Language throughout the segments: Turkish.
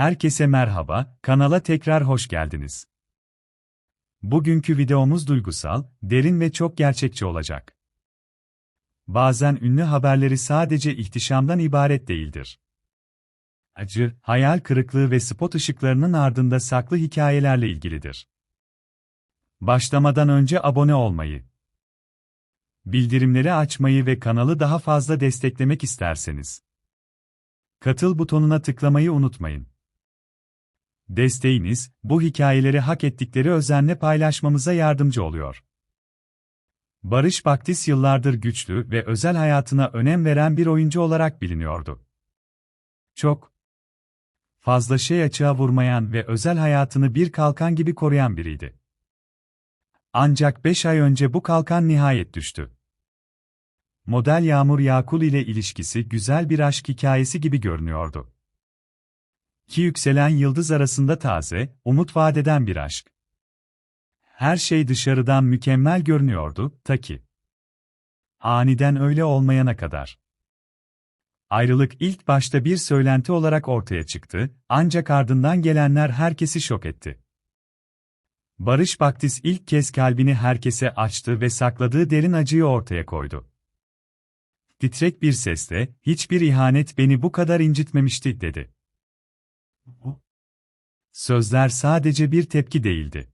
Herkese merhaba, kanala tekrar hoş geldiniz. Bugünkü videomuz duygusal, derin ve çok gerçekçi olacak. Bazen ünlü haberleri sadece ihtişamdan ibaret değildir. Acı, hayal kırıklığı ve spot ışıklarının ardında saklı hikayelerle ilgilidir. Başlamadan önce abone olmayı, bildirimleri açmayı ve kanalı daha fazla desteklemek isterseniz katıl butonuna tıklamayı unutmayın. Desteğiniz, bu hikayeleri hak ettikleri özenle paylaşmamıza yardımcı oluyor. Barış Baktis yıllardır güçlü ve özel hayatına önem veren bir oyuncu olarak biliniyordu. Çok fazla şey açığa vurmayan ve özel hayatını bir kalkan gibi koruyan biriydi. Ancak 5 ay önce bu kalkan nihayet düştü. Model Yağmur Yakul ile ilişkisi güzel bir aşk hikayesi gibi görünüyordu. İki yükselen yıldız arasında taze, umut vadeden bir aşk. Her şey dışarıdan mükemmel görünüyordu, ta ki. Aniden öyle olmayana kadar. Ayrılık ilk başta bir söylenti olarak ortaya çıktı, ancak ardından gelenler herkesi şok etti. Barış Baktis ilk kez kalbini herkese açtı ve sakladığı derin acıyı ortaya koydu. Titrek bir sesle, hiçbir ihanet beni bu kadar incitmemişti, dedi. Sözler sadece bir tepki değildi.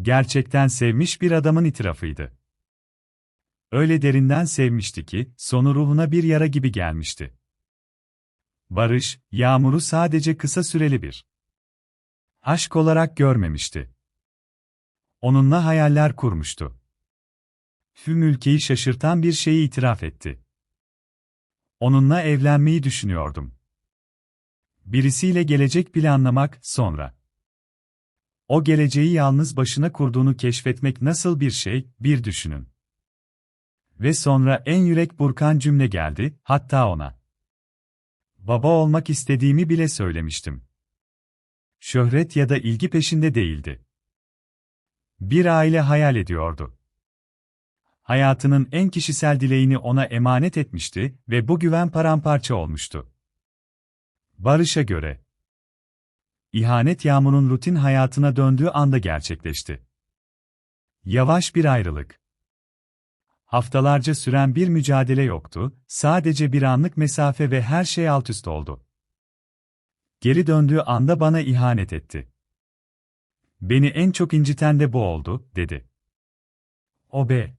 Gerçekten sevmiş bir adamın itirafıydı. Öyle derinden sevmişti ki, sonu ruhuna bir yara gibi gelmişti. Barış, Yağmur'u sadece kısa süreli bir aşk olarak görmemişti. Onunla hayaller kurmuştu. Tüm ülkeyi şaşırtan bir şeyi itiraf etti. Onunla evlenmeyi düşünüyordum. Birisiyle gelecek planlamak, sonra. O geleceği yalnız başına kurduğunu keşfetmek nasıl bir şey, bir düşünün. Ve sonra en yürek burkan cümle geldi, hatta ona. Baba olmak istediğimi bile söylemiştim. Şöhret ya da ilgi peşinde değildi. Bir aile hayal ediyordu. Hayatının en kişisel dileğini ona emanet etmişti ve bu güven paramparça olmuştu. Barış'a göre, ihanet Yağmur'un rutin hayatına döndüğü anda gerçekleşti. Yavaş bir ayrılık. Haftalarca süren bir mücadele yoktu, sadece bir anlık mesafe ve her şey altüst oldu. Geri döndüğü anda bana ihanet etti. Beni en çok inciten de bu oldu, dedi. O be.